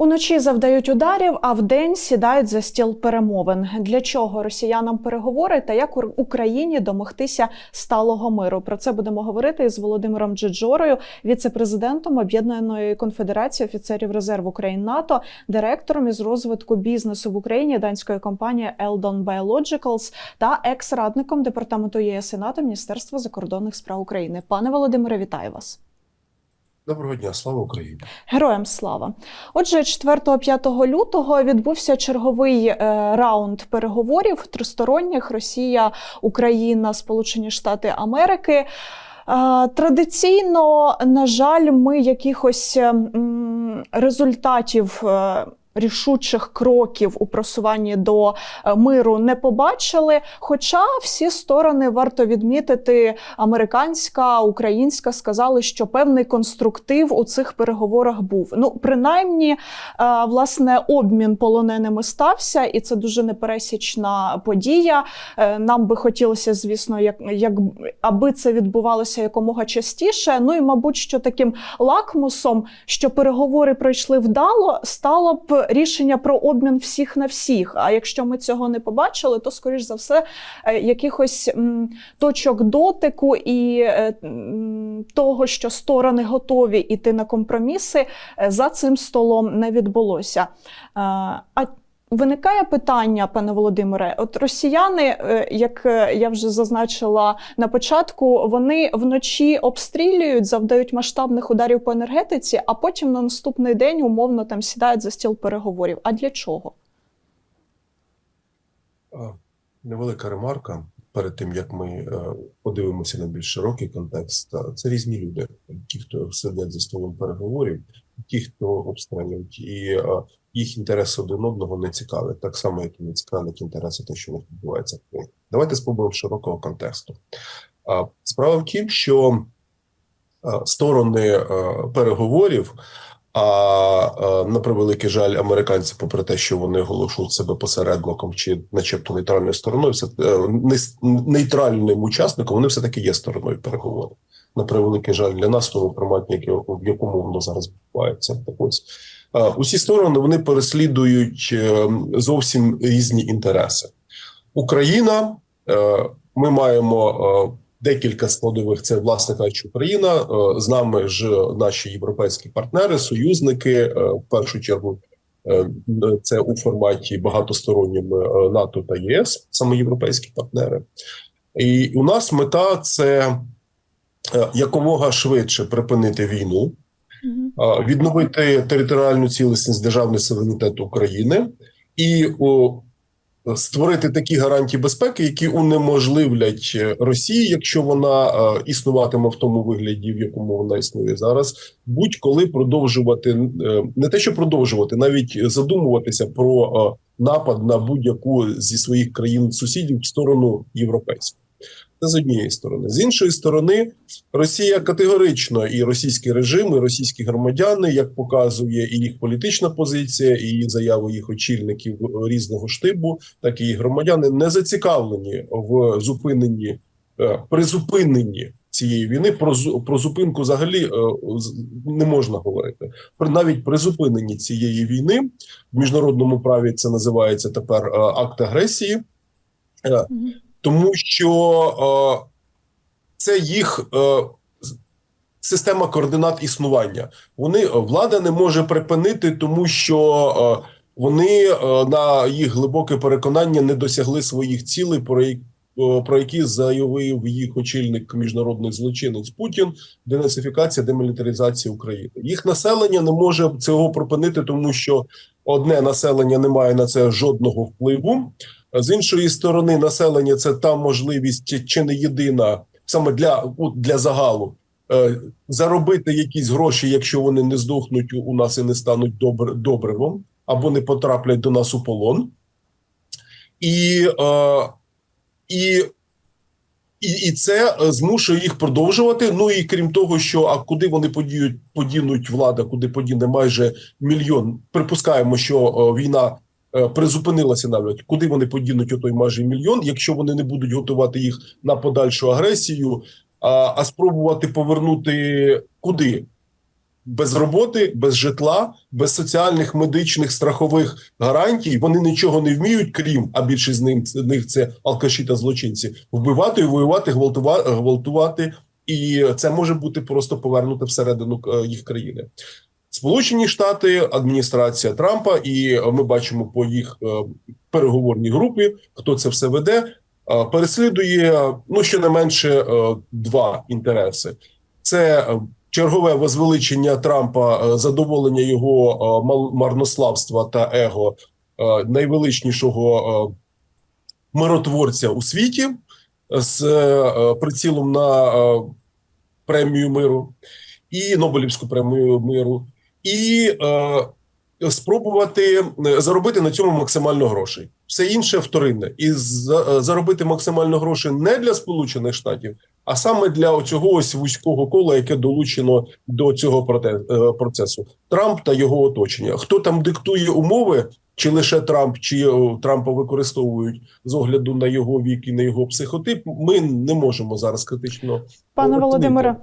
Уночі завдають ударів, а вдень сідають за стіл перемовин. Для чого росіянам переговори та як Україні домогтися сталого миру? Про це будемо говорити із Володимиром Джиджорою, віце-президентом Об'єднаної конфедерації офіцерів резерву країн НАТО, директором із розвитку бізнесу в Україні данської компанії Eldon Biologicals та екс-радником департаменту ЄС і НАТО Міністерства закордонних справ України. Пане Володимире, вітаю вас. Доброго дня, слава Україні. Героям слава. Отже, 4-5 лютого відбувся черговий е, раунд переговорів тристоронніх Росія, Україна, Сполучені Штати Америки. Е, Традиційно, на жаль, ми якихось е, результатів. Рішучих кроків у просуванні до е, миру не побачили. Хоча всі сторони варто відмітити, американська, українська сказали, що певний конструктив у цих переговорах був. Ну, принаймні, е, власне, обмін полоненими стався, і це дуже непересічна подія. Е, Нам би хотілося, звісно, як, як аби це відбувалося якомога частіше. Ну і мабуть, що таким лакмусом, що переговори пройшли вдало, стало б рішення про обмін всіх на всіх. А якщо ми цього не побачили, то скоріш за все е, якихось точок дотику і е, того, що сторони готові йти на компроміси, е, за цим столом не відбулося. А Виникає питання, пане Володимире. От росіяни, е, як е, я вже зазначила на початку, вони вночі обстрілюють, завдають масштабних ударів по енергетиці, а потім на наступний день умовно там сідають за стіл переговорів. А для чого? Невелика ремарка перед тим, як ми е, подивимося на більш широкий контекст. Це різні люди, ті, хто сидять за столом переговорів, ті, хто обстрілюють, і їх інтереси один одного не цікавлять, так само, як і не цікавлять інтереси те, що у них відбувається в Криму. Давайте спробуємо широкого контексту. Справа в тім, що сторони переговорів. А на превеликий жаль, американці, попри те, що вони оголошують себе посередником чи, начебто, нейтральною стороною, все е, нейтральним учасником, вони все таки є стороною переговорів. На превеликий жаль для нас в тому форматі, в якому воно зараз відбувається. Так ось усі сторони вони переслідують е, зовсім різні інтереси. Україна, е, ми маємо. е, Декілька складових це власне кажучи, Україна з нами ж наші європейські партнери, союзники. В першу чергу це у форматі багатосторонньому НАТО та ЄС, саме європейські партнери. І у нас мета це якомога швидше припинити війну, відновити територіальну цілісність державний суверенітет України і створити такі гарантії безпеки, які унеможливлять Росії, якщо вона е, існуватиме в тому вигляді, в якому вона існує зараз, будь-коли продовжувати е, не те, що продовжувати, навіть задумуватися про е, напад на будь-яку зі своїх країн сусідів в сторону європейську. Це з однієї сторони. З іншої сторони, Росія категорично і російський режим, і російські громадяни, як показує і їх політична позиція, і заяви їх очільників різного штибу, так і їх громадяни не зацікавлені в зупиненні е, призупиненні цієї війни. Про про зупинку взагалі е, не можна говорити. Навіть при зупиненні цієї війни в міжнародному праві це називається тепер е, акт агресії. Е, тому що е, це їх е, система координат існування. Вони е, влада не може припинити, тому що е, вони е, на їх глибоке переконання не досягли своїх цілей, про які про які заявив їх очільник міжнародний злочинець Путін денацифікація, демілітаризація України. Їх населення не може цього припинити, тому що одне населення не має на це жодного впливу. З іншої сторони, населення це та можливість, чи- не єдина саме для, для загалу. е, Заробити якісь гроші, якщо вони не здохнуть у нас і не стануть добр, добривом, або не потраплять до нас у полон. І, е, і, і, і це е, змушує їх продовжувати. Ну і крім того, що а куди вони подіють, подінуть влада, куди подіне майже мільйон. Припускаємо, що війна е, призупинилася навіть. Куди вони подінуть отой майже мільйон, якщо вони не будуть готувати їх на подальшу агресію, а, а спробувати повернути куди? без роботи, без житла, без соціальних, медичних, страхових гарантій. Вони нічого не вміють, крім а більшість з ним з них це алкаші та злочинці. Вбивати, воювати, гвалтувати, гвалтувати, і це може бути просто повернуто всередину е, їх країни. Сполучені Штати, адміністрація Трампа, і е, ми бачимо по їх е, переговорній групі, хто це все веде, е, переслідує ну щонайменше е, два інтереси: це чергове возвеличення Трампа, задоволення його марнославства та его найвеличнішого миротворця у світі з прицілом на премію миру і Нобелівську премію миру, і е, спробувати е, заробити на цьому максимально грошей. Все інше вторинне, і за, е, заробити максимально грошей не для Сполучених Штатів, а саме для цього ось вузького кола, яке долучено до цього е, процесу. Трамп та його оточення. Хто там диктує умови, чи лише Трамп, чи Трампа використовують з огляду на його вік і на його психотип, ми не можемо зараз критично Пане. Володимире,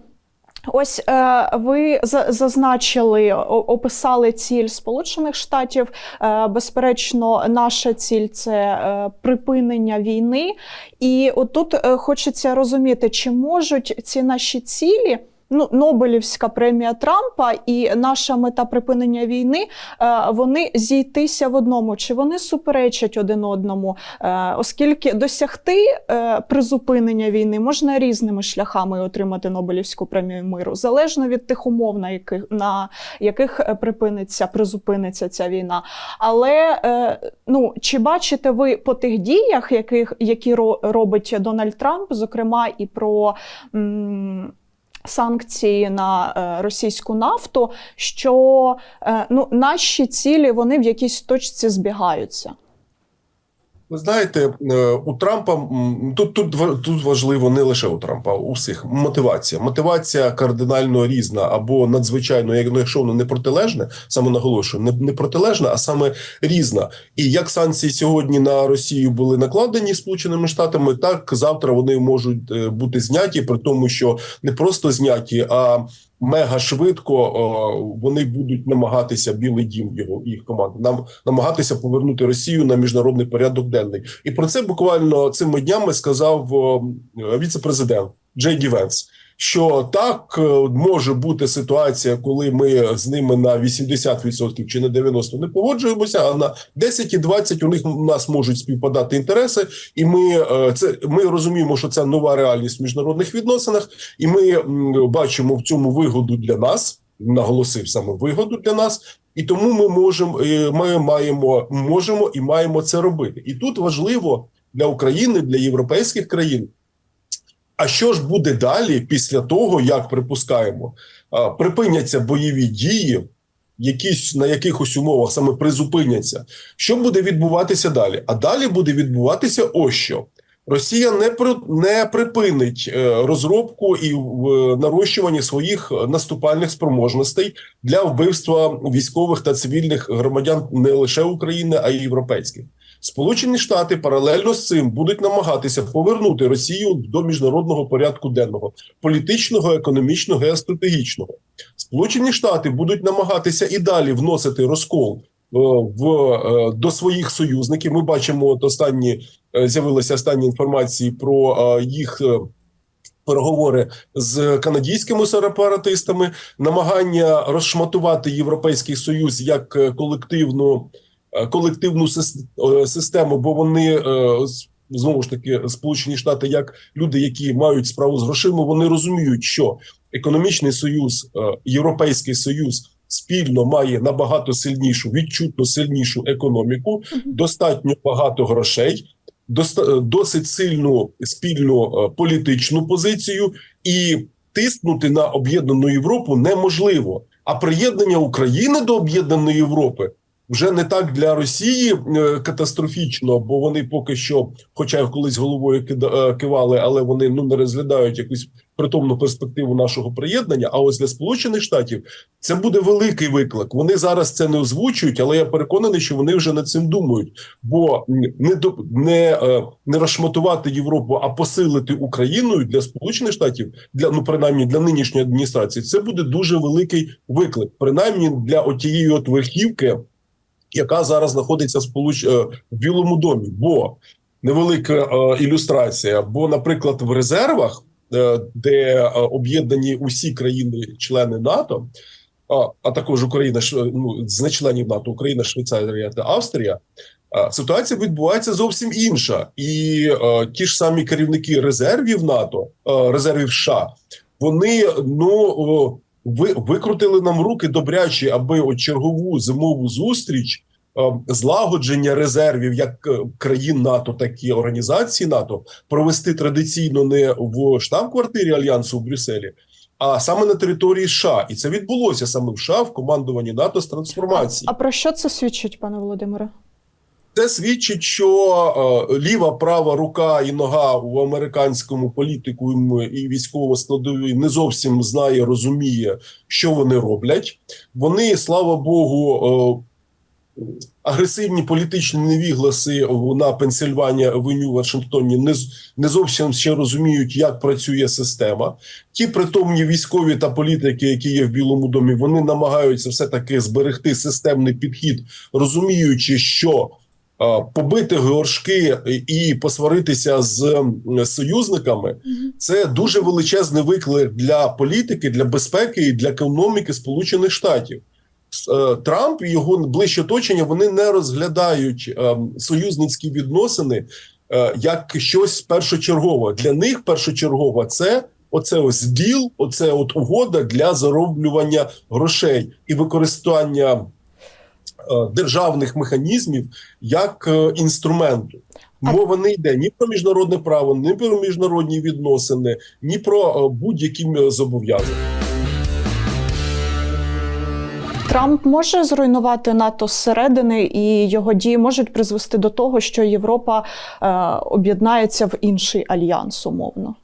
ось е, ви зазначили, описали ціль Сполучених Штатів. Е, безперечно, наша ціль це е, припинення війни. І отут хочеться розуміти, чи можуть ці наші цілі. Ну, Нобелівська премія Трампа і наша мета припинення війни, е, вони зійтися в одному, чи вони суперечать один одному, Е, оскільки досягти е, призупинення війни можна різними шляхами отримати Нобелівську премію миру, залежно від тих умов, на яких на яких припиниться, призупиниться ця війна. Але ну чи бачите ви по тих діях, яких які робить Дональд Трамп, зокрема і про. Санкції на е, російську нафту, що е, ну наші цілі вони в якійсь точці збігаються. Ви знаєте, е, у Трампа тут, тут тут важливо не лише у Трампа, у всіх мотивація. Мотивація кардинально різна або надзвичайно, ну, якщо воно не протилежне, саме наголошую, не, не протилежна, а саме різна. І як санкції сьогодні на Росію були накладені Сполученими Штатами, так завтра вони можуть е, бути зняті, при тому, що не просто зняті, а мега швидко вони будуть намагатися Білий Дім його їх команди нам намагатися повернути Росію на міжнародний порядок денний. І про це буквально цими днями сказав о, віце-президент Джей Ді Венс. Що так е, може бути ситуація, коли ми з ними на 80% чи на 90% не погоджуємося, а на 10 і 20 у них у нас можуть співпадати інтереси, і ми е, це ми розуміємо, що це нова реальність в міжнародних відносинах, і ми бачимо в цьому вигоду для нас. Наголосив саме вигоду для нас, і тому ми можемо е, ми маємо можемо і маємо це робити. І тут важливо для України, для європейських країн. А що ж буде далі після того, як припускаємо, припиняться бойові дії, якісь на якихось умовах саме призупиняться? Що буде відбуватися далі? А далі буде відбуватися ось що. Росія не при, не припинить е, розробку і нарощування своїх наступальних спроможностей для вбивства військових та цивільних громадян не лише України, а й європейських. Сполучені Штати паралельно з цим будуть намагатися повернути Росію до міжнародного порядку денного політичного, економічного, геостратегічного. Сполучені Штати будуть намагатися і далі вносити розкол е, в е, до своїх союзників. Ми бачимо, от останні е, з'явилися останні інформації про їх. Переговори з канадськими сепаратистами, намагання розшматувати європейський союз як колективну колективну е, систему, бо вони е, знову ж таки сполучені штати, як люди, які мають справу з грошима, вони розуміють, що економічний союз, е, європейський союз спільно має набагато сильнішу, відчутно сильнішу економіку, достатньо багато грошей. е, Досить сильну спільну е, політичну позицію, і тиснути на об'єднану Європу неможливо. А приєднання України до об'єднаної Європи вже не так для Росії е, катастрофічно, бо вони поки що, хоча колись головою е, кивали, але вони ну не розглядають якусь притомну перспективу нашого приєднання. А ось для Сполучених Штатів це буде великий виклик. Вони зараз це не озвучують, але я переконаний, що вони вже над цим думають. Бо не до не, е, не розшматувати Європу, а посилити Україною для Сполучених Штатів, для ну принаймні для нинішньої адміністрації, це буде дуже великий виклик, принаймні для отієї от верхівки, яка зараз знаходиться е, в Білому домі. Бо невелика е, ілюстрація. Бо, наприклад, в резервах, е, де об'єднані усі країни-члени НАТО. А, також Україна ну, з нечленів НАТО, Україна, Швейцарія та Австрія. Ситуація відбувається зовсім інша, і е, ті ж самі керівники резервів НАТО, е, резервів США, вони ну ви, викрутили нам руки добрячі, аби от чергову зимову зустріч е, злагодження резервів як е, країн НАТО, так і організації НАТО провести традиційно не в штаб-квартирі альянсу в Брюсселі, а саме на території США, і це відбулося саме в США в командуванні НАТО з трансформації. А про що це свідчить, пане Володимире? Це свідчить, що е, ліва, права рука і нога в американському політику і військово складові не зовсім знає, розуміє, що вони роблять. Вони, слава Богу, е, агресивні політичні невігласи на Пенсильванія Авеню в Вашингтоні не, не зовсім ще розуміють, як працює система. Ті притомні військові та політики, які є в Білому домі, вони намагаються все таки зберегти системний підхід, розуміючи, що побити горшки і посваритися з союзниками це дуже величезний виклик для політики, для безпеки і для економіки Сполучених Штатів. Е, Трамп і його ближче оточення вони не розглядають е, союзницькі відносини е, як щось першочергове. Для них першочергове це оце ось діл, оце от угода для зароблювання грошей і використання е, державних механізмів як е, інструменту. Мова не йде ні про міжнародне право, ні про міжнародні відносини, ні про е, будь-які е, зобов'язання. Трамп може зруйнувати НАТО зсередини, і його дії можуть призвести до того, що Європа е, об'єднається в інший альянс, умовно.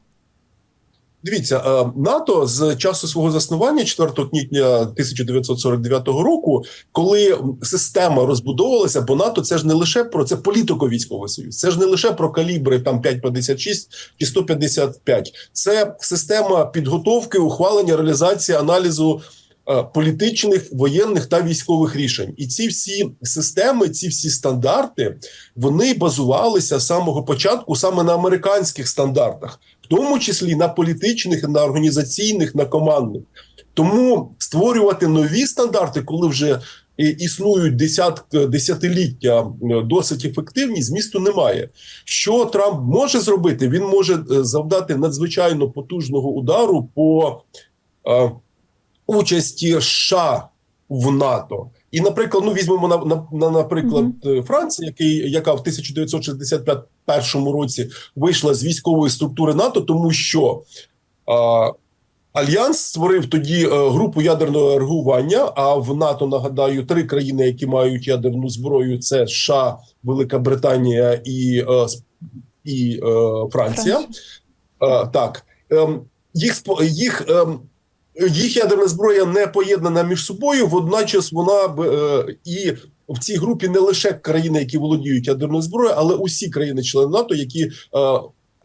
Дивіться, е, НАТО з часу свого заснування 4 квітня 1949 року, коли система розбудовувалася, бо НАТО це ж не лише про це політико-військовий союз, це ж не лише про калібри там 5,56 чи 155. Це система підготовки, ухвалення, реалізації аналізу. Е, Політичних, воєнних та військових рішень, і ці всі системи, ці всі стандарти, вони базувалися з самого початку саме на американських стандартах в тому числі на політичних, на організаційних, на командних. Тому створювати нові стандарти, коли вже е, існують десятки десятиліття, е, досить ефективні, змісту немає. Що Трамп може зробити? Він може завдати надзвичайно потужного удару по участі США в НАТО. І, наприклад, ну візьмемо на, на, на наприклад е, Францію, який яка в 1965 році вийшла з військової структури НАТО, тому що а, Альянс створив тоді е, групу ядерного реагування. А в НАТО нагадаю три країни, які мають ядерну зброю: це США, Велика Британія і, е, і е, Франція. Е, так ем, їх їх. Ем, їх ядерна зброя не поєднана між собою, водночас вона б е, і в цій групі не лише країни, які володіють ядерною зброєю, але усі країни-члени НАТО, які е,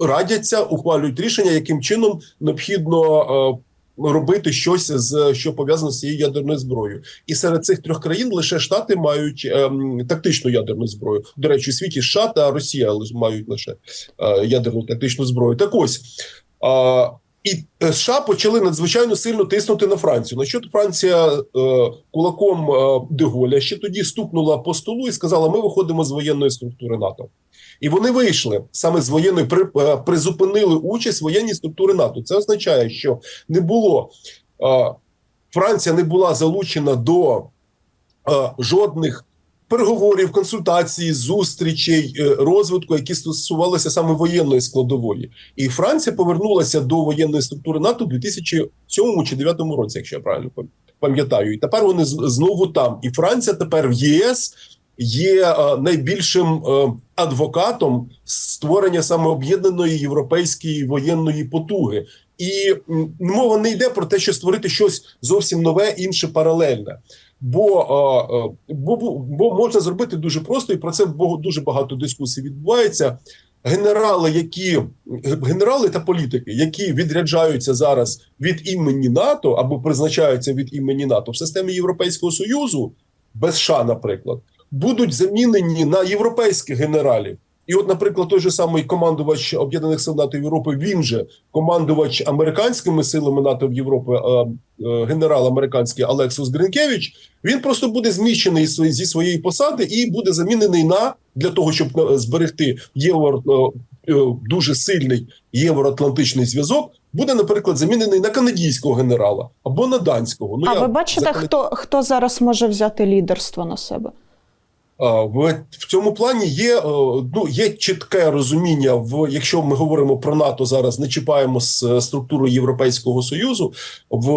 радяться, ухвалюють рішення, яким чином необхідно е, робити щось з що пов'язано з цією ядерною зброєю. І серед цих трьох країн лише Штати мають ем, тактичну ядерну зброю. До речі, у світі США та Росія лише мають лише е, ядерну тактичну зброю. Так ось. А, і е, США почали надзвичайно сильно тиснути на Францію. На що Франція е, кулаком е, Деголя ще тоді стукнула по столу і сказала: ми виходимо з воєнної структури НАТО. І вони вийшли саме з воєнної, при, е, призупинили участь в воєнній структури НАТО. Це означає, що не було е, Франція не була залучена до е, жодних переговорів, консультацій, зустрічей, е, розвитку, які стосувалися саме воєнної складової. І Франція повернулася до воєнної структури НАТО у 2007 чи 2009 році, якщо я правильно пам'ятаю. І тепер вони знову там. І Франція тепер в ЄС є е, найбільшим е, адвокатом створення саме об'єднаної європейської воєнної потуги. І мова не йде про те, що створити щось зовсім нове, інше паралельне. Бо, е, е, бо, бо, можна зробити дуже просто, і про це дуже багато дискусій відбувається. Генерали, які генерали та політики, які відряджаються зараз від імені НАТО або призначаються від імені НАТО в системі Європейського союзу, без США, наприклад, будуть замінені на європейських генералів. І, от, наприклад, той же самий командувач Об'єднаних Сил НАТО Європи, він же командувач американськими силами НАТО в Європі, е, генерал американський Алексус Гринкевич, він просто буде зміщений зі своєї посади і буде замінений на для того, щоб е, зберегти євро е, дуже сильний євроатлантичний зв'язок. Буде, наприклад, замінений на канадійського генерала або на данського. Ну а я ви бачите, за хто, хто зараз може взяти лідерство на себе? В, в цьому плані є, е, ну, є чітке розуміння, в, якщо ми говоримо про НАТО зараз, не чіпаємо з е, структуру Європейського Союзу, в,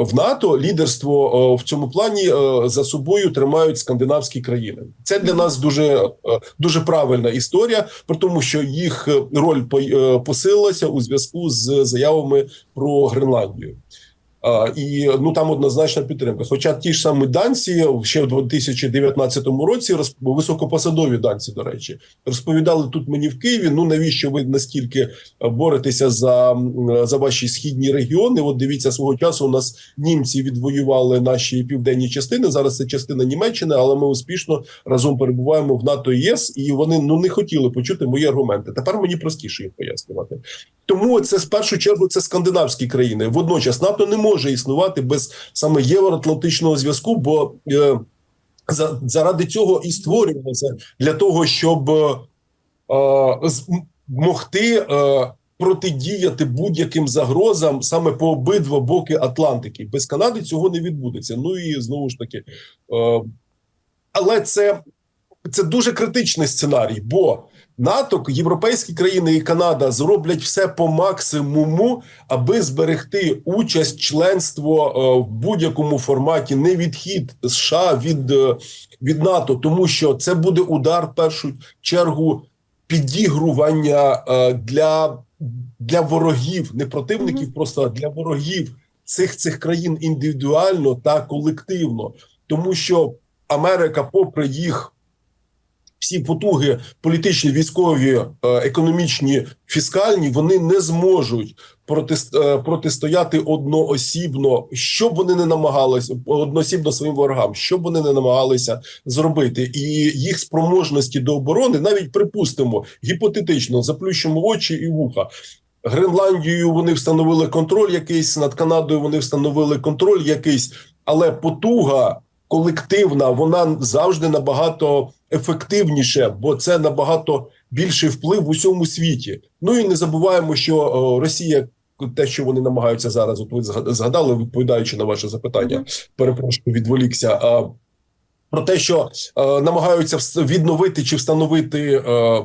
в НАТО лідерство е, в цьому плані за собою тримають скандинавські країни. Це для нас дуже, дуже правильна історія, при тому, що їх роль посилилася у зв'язку з заявами про Гренландію. І ну там однозначна підтримка. Хоча ті ж самі данці ще в 2019 році високопосадові данці, до речі, розповідали тут мені в Києві. Ну навіщо ви настільки боретеся за, за ваші східні регіони? От дивіться свого часу. У нас німці відвоювали наші південні частини. Зараз це частина Німеччини, але ми успішно разом перебуваємо в НАТО і ЄС, і вони ну не хотіли почути мої аргументи. Тепер мені простіше їх пояснювати. Тому це з першу чергу це скандинавські країни. Водночас НАТО не може існувати без саме євроатлантичного зв'язку, бо е, за, заради цього і створювалося для того, щоб е, з- м- могти е, протидіяти будь-яким загрозам саме по обидва боки Атлантики. Без Канади цього не відбудеться. Ну і знову ж таки, е, але це, це дуже критичний сценарій, бо НАТО, європейські країни і Канада зроблять все по максимуму, аби зберегти участь, членство е, в будь-якому форматі, не відхід США від, е, від НАТО, тому що це буде удар в першу чергу підігрування е, для, для ворогів, не противників, просто а для ворогів цих цих країн індивідуально та колективно, тому що Америка, попри їх всі потуги політичні, військові, е, економічні, фіскальні, вони не зможуть протист- е, протистояти одноосібно, що б вони не намагалися одноосібно своїм ворогам, що б вони не намагалися зробити, і їх спроможності до оборони, навіть припустимо, гіпотетично заплющимо очі і вуха. Гренландією вони встановили контроль якийсь над Канадою. Вони встановили контроль якийсь, але потуга колективна, вона завжди набагато ефективніше, бо це набагато більший вплив в усьому світі. Ну і не забуваємо, що Росія. Те, що вони намагаються зараз, от ви згадали, відповідаючи на ваше запитання, перепрошую, відволікся. А, про те, що е, намагаються відновити чи встановити е,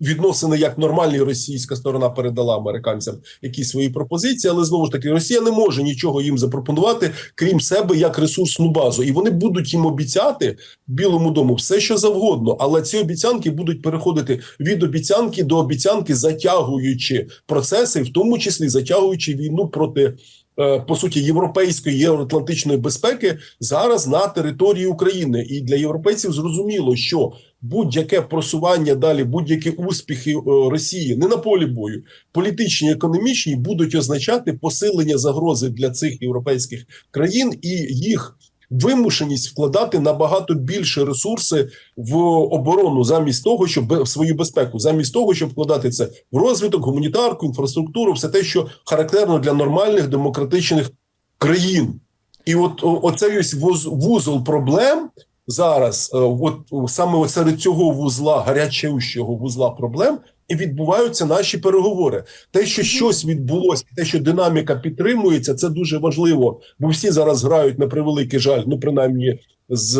відносини як нормальні, російська сторона передала американцям якісь свої пропозиції, але знову ж таки Росія не може нічого їм запропонувати, крім себе, як ресурсну базу, і вони будуть їм обіцяти Білому дому все, що завгодно. Але ці обіцянки будуть переходити від обіцянки до обіцянки, затягуючи процеси, в тому числі затягуючи війну проти. Е, По суті, європейської євроатлантичної безпеки зараз на території України, і для європейців зрозуміло, що будь-яке просування далі, будь-які успіхи е, Росії не на полі бою, політичні, економічні будуть означати посилення загрози для цих європейських країн і їх вимушеність вкладати набагато більше ресурси в оборону, замість того, щоб в свою безпеку, замість того, щоб вкладати це в розвиток, гуманітарку, інфраструктуру, все те, що характерно для нормальних демократичних країн. І от оцей ось вуз- вузол проблем зараз, е, от саме серед цього вузла, гарячущого вузла проблем, і відбуваються наші переговори. Те, що щось відбулося, те, що динаміка підтримується, це дуже важливо. Бо всі зараз грають на превеликий жаль, ну принаймні з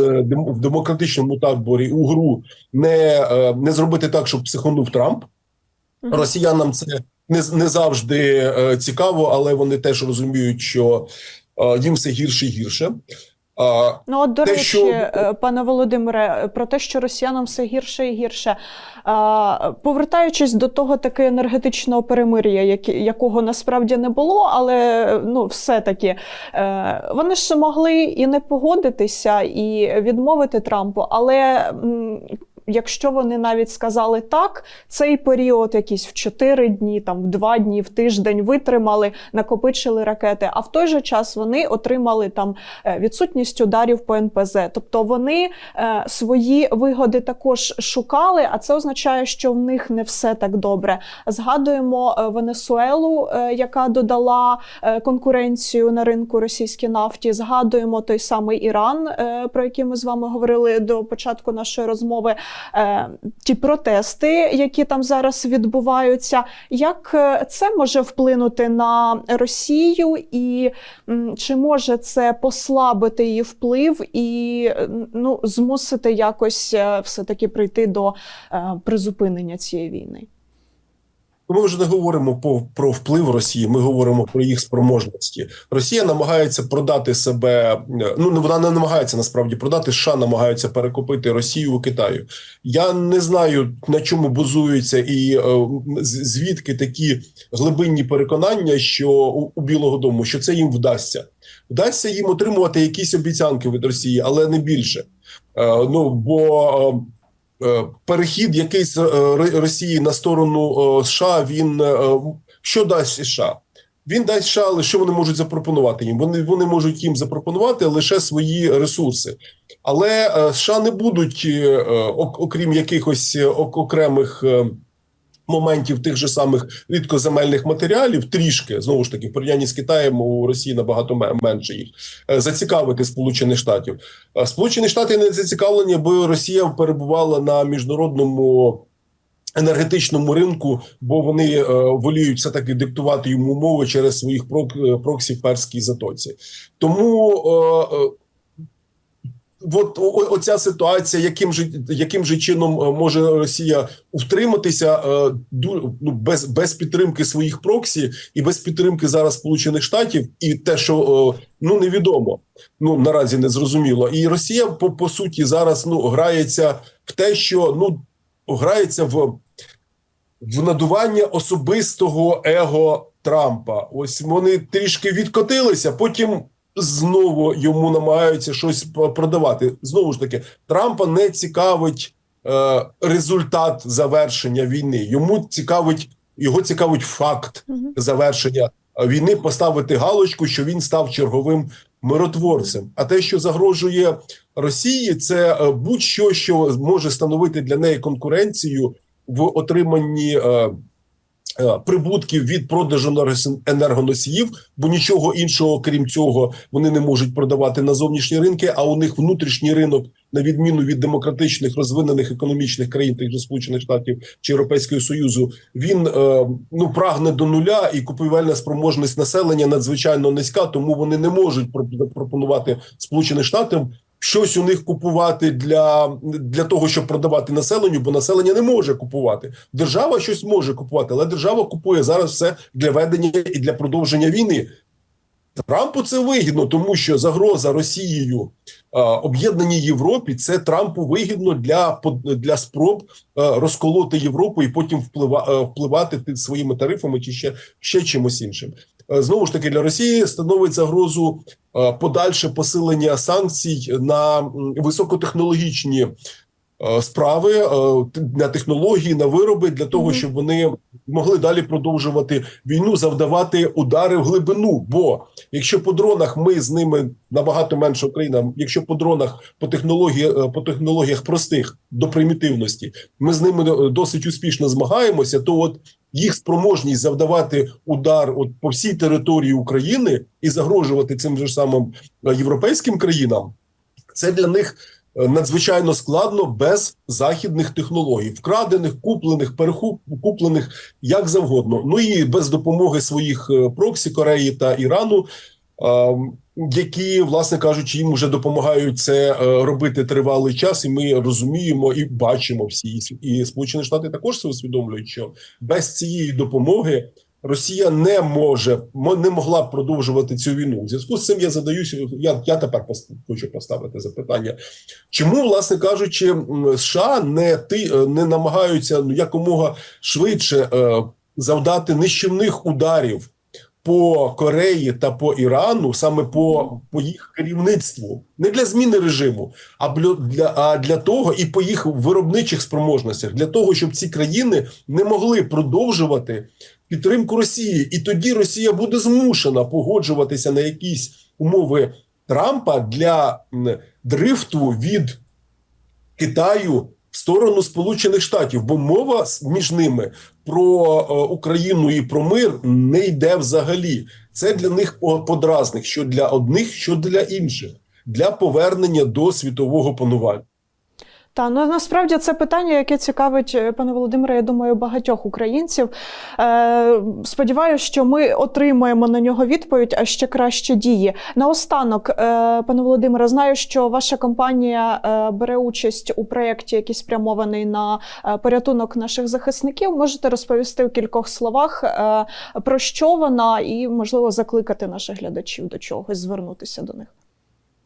в демократичному таборі у гру не, е, не зробити так, щоб психонув Трамп. Росіянам це не, не завжди е, цікаво, але вони теж розуміють, що е, їм все гірше і гірше. Ну, от, до Те, речі, що- е, пане Володимире, про те, що росіянам все гірше і гірше. Повертаючись до того таки енергетичного перемир'я, якого насправді не було, але ну, все-таки е, вони ж могли і не погодитися, і відмовити Трампу, але. Якщо вони навіть сказали так, цей період якийсь в 4 дні, там в 2 дні, в тиждень витримали, накопичили ракети. А в той же час вони отримали там е, відсутність ударів по НПЗ. Тобто вони е, свої вигоди також шукали, а це означає, що в них не все так добре. Згадуємо е, Венесуелу, е, яка додала е, конкуренцію на ринку російській нафті. Згадуємо той самий Іран, е, про який ми з вами говорили до початку нашої розмови. Е, Ті протести, які там зараз відбуваються, як е, це може вплинути на Росію, і чи може це послабити її вплив і ну, змусити якось е, все-таки прийти до призупинення цієї війни? Ми вже не говоримо по, про вплив Росії, ми говоримо про їх спроможності. Росія намагається продати себе. е, Ну не вона не намагається насправді продати. США намагаються перекупити Росію у Китаю. Я не знаю на чому базуються і е, звідки такі глибинні переконання, що у, у Білого Дому що це їм вдасться. Вдасться їм отримувати якісь обіцянки від Росії, але не більше. Е, ну бо. Е, перехід якийсь е, Росії на сторону е, США. Він що дасть США? Він дасть США, але що вони можуть запропонувати їм? Вони вони можуть їм запропонувати лише свої ресурси, але США не будуть, ок- окрім якихось ок- окремих. Моментів тих же самих рідкоземельних матеріалів трішки знову ж таки в порівнянні з Китаєм у Росії набагато менше їх е, зацікавити Сполучених Штатів. Е, Сполучені Штати не зацікавлені, аби Росія перебувала на міжнародному енергетичному ринку, бо вони е, воліють все таки диктувати йому умови через своїх прок- проксі в перській затоці. Тому. Е, е, От оця ситуація, яким же яким же чином е, може Росія втриматися е, ну, без, без підтримки своїх проксі і без підтримки зараз Сполучених Штатів, і те, що е, ну невідомо, ну наразі не зрозуміло. І Росія по, по суті зараз ну грається в те, що ну грається в, в надування особистого его Трампа. Ось вони трішки відкотилися, потім знову йому намагаються щось продавати. Знову ж таки, Трампа не цікавить е, результат завершення війни. Йому цікавить його цікавить факт завершення війни, поставити галочку, що він став черговим миротворцем. А те, що загрожує Росії, це е, будь-що, що може становити для неї конкуренцію в отриманні. е, е, Прибутків від продажу енергоносіїв, бо нічого іншого, крім цього, вони не можуть продавати на зовнішні ринки. А у них внутрішній ринок, на відміну від демократичних розвинених економічних країн, тих же Сполучених Штатів чи Європейського Союзу, він е, ну прагне до нуля, і купівельна спроможність населення надзвичайно низька, тому вони не можуть про- запропонувати Сполученим Штатам щось у них купувати для, для того, щоб продавати населенню, бо населення не може купувати. Держава щось може купувати, але держава купує зараз все для ведення і для продовження війни. Трампу це вигідно, тому що загроза Росією об'єднаній Європі це Трампу вигідно для для спроб розколоти Європу і потім вплива, впливати своїми тарифами чи ще, ще чимось іншим. Е, Знову ж таки, для Росії становить загрозу е, подальше посилення санкцій на високотехнологічні справи, е, на технології, на вироби для того, щоб вони могли далі продовжувати війну, завдавати удари в глибину. Бо якщо по дронах ми з ними набагато менша Україна, якщо по дронах по технології е, по технологіях простих до примітивності, ми з ними е, досить успішно змагаємося, то от їх спроможність завдавати удар от по всій території України і загрожувати цим же самим е, європейським країнам, це для них е, надзвичайно складно без західних технологій, вкрадених, куплених, перекуплених як завгодно. Ну і без допомоги своїх е, проксі Кореї та Ірану. Які, власне кажучи, їм вже допомагають це е, робити тривалий час, і ми розуміємо і бачимо всі, і Сполучені Штати також це усвідомлюють, що без цієї допомоги Росія не може не могла б продовжувати цю війну. У зв'язку з цим я задаюся. Я, я тепер хочу поставити запитання. Чому, власне кажучи, США не ти е, не намагаються ну якомога швидше е, завдати нищівних ударів по Кореї та по Ірану, саме по, по їх керівництву, не для зміни режиму, а для, а для того і по їх виробничих спроможностях, для того, щоб ці країни не могли продовжувати підтримку Росії, і тоді Росія буде змушена погоджуватися на якісь умови Трампа для дрифту від Китаю в сторону Сполучених Штатів, бо мова між ними про е, Україну і про мир не йде взагалі. Це для них по- подразник, що для одних, що для інших, для повернення до світового панування. Та ну насправді це питання, яке цікавить е, пане Володимире, я думаю, багатьох українців. Е, сподіваюся, що ми отримаємо на нього відповідь, а ще краще дії. Наостанок, е, пане Володимире, знаю, що ваша компанія е, бере участь у проєкті, який спрямований на е, порятунок наших захисників. Можете розповісти у кількох словах е, про що вона, і можливо закликати наших глядачів до чогось, звернутися до них.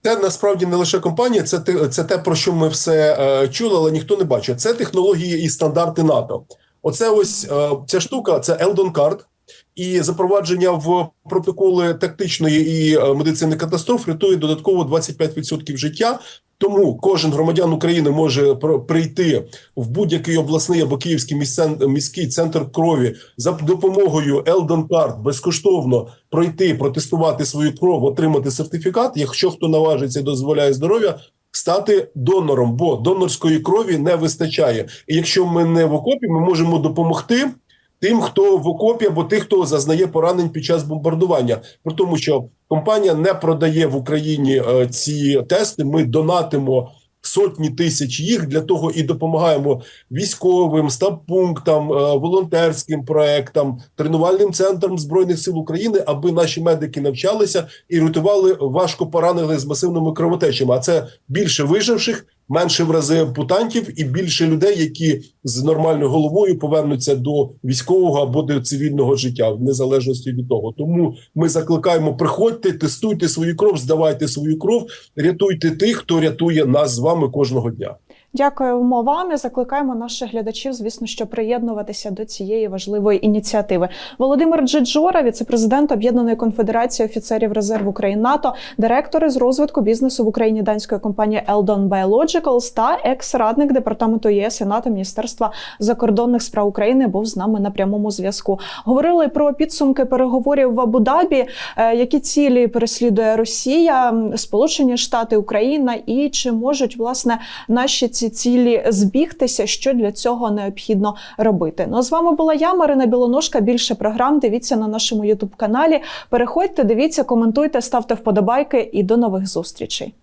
Це насправді не лише компанія, це це те, про що ми все е, чули, але ніхто не бачив. Це технології і стандарти НАТО. Оце ось е, ця штука, це Елдон Карт І запровадження в протоколи тактичної і е, медицини катастроф рятує додатково 25% життя. Тому кожен громадян України може прийти в будь-який обласний або київський міський центр крові за допомогою Card безкоштовно пройти, протестувати свою кров, отримати сертифікат. Якщо хто наважиться і дозволяє здоров'я, стати донором, бо донорської крові не вистачає. І якщо ми не в окопі, ми можемо допомогти. Тим, хто в окопі, або тих, хто зазнає поранень під час бомбардування, при тому, що компанія не продає в Україні е, ці тести. Ми донатимо сотні тисяч їх для того і допомагаємо військовим, стаб-пунктам, е, волонтерським проектам, тренувальним центрам збройних сил України, аби наші медики навчалися і рятували важко поранених з масивними кровотечами. А це більше виживших, менше в рази ампутантів і більше людей, які з нормальною головою повернуться до військового або до цивільного життя, в незалежності від того. Тому ми закликаємо: приходьте, тестуйте свою кров, здавайте свою кров, рятуйте тих, хто рятує нас з вами кожного дня. Дякуємо вам і закликаємо наших глядачів, звісно, що приєднуватися до цієї важливої ініціативи. Володимир Джиджора, віцепрезидент Об'єднаної конфедерації офіцерів резерву країн НАТО, директор із розвитку бізнесу в Україні данської компанії Eldon Biologicals та екс-радник департаменту ЄС і НАТО Міністерства закордонних справ України, був з нами на прямому зв'язку. Говорили про підсумки переговорів в Абу-Дабі, е, які цілі переслідує Росія, Сполучені Штати, Україна, і чи можуть власне наші ці цілі збігтися, що для цього необхідно робити. Ну а з вами була я, Марина Білоножка. Більше програм дивіться на нашому Ютуб каналі. Переходьте, дивіться, коментуйте, ставте вподобайки і до нових зустрічей.